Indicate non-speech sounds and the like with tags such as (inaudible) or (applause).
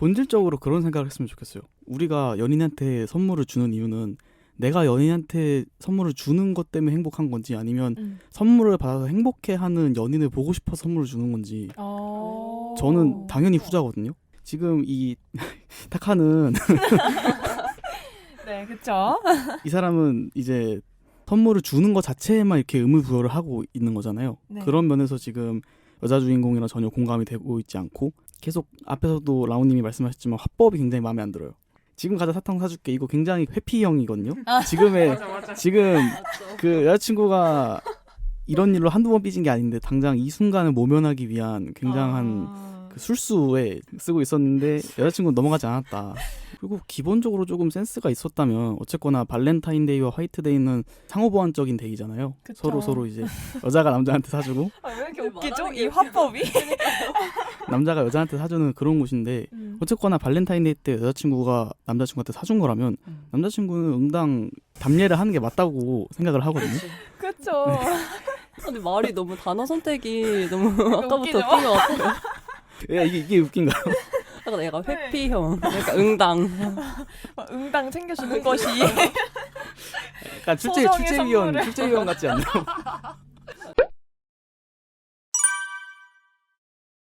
본질적으로 그런 생각을 했으면 좋겠어요. 우리가 연인한테 선물을 주는 이유는 내가 연인한테 선물을 주는 것 때문에 행복한 건지 아니면 음. 선물을 받아서 행복해 하는 연인을 보고 싶어서 선물을 주는 건지 어. 저는 당연히 후자거든요. 지금 이 (laughs) 타카는 네, 그쵸. 이 사람은 이제 선물을 주는 것 자체에만 이렇게 의무 부여를 하고 있는 거잖아요. 네. 그런 면에서 지금 여자 주인공이랑 전혀 공감이 되고 있지 않고 계속 앞에서도 라온님이 말씀하셨지만 화법이 굉장히 마음에 안 들어요. 지금 가자 사탕 사줄게 이거 굉장히 회피형이거든요. 지금의 지금 그 여자친구가 이런 일로 한두 번 삐진 게 아닌데 당장 이 순간을 모면하기 위한 굉장한 아. 그 술수에 쓰고 있었는데 여자친구는 넘어가지 않았다. 그리고 기본적으로 조금 센스가 있었다면 어쨌거나 발렌타인데이와 화이트데이는 상호 보완적인 데이잖아요. 그쵸. 서로 서로 이제 여자가 남자한테 사주고 (laughs) 아, 왜 이렇게 웃기죠? 이게 화법이? (laughs) 남자가 여자한테 사주는 그런 곳인데 음. 어쨌거나 발렌타인데이 때 여자친구가 남자친구한테 사준 거라면 음. 남자친구는 응당 답례를 하는 게 맞다고 생각을 하거든요. 그쵸. (laughs) 근데 말이 너무 단어 선택이 너무 아까부터? 웃긴 것 같아요. 야 이게 이게 웃긴가요? 약간 얘가 네. 회피형, 약간 응당. (laughs) 막 응당 챙겨주는 것이 약간 출제 소정의 출제위원 선물을. 출제위원 같지 않나요? (laughs)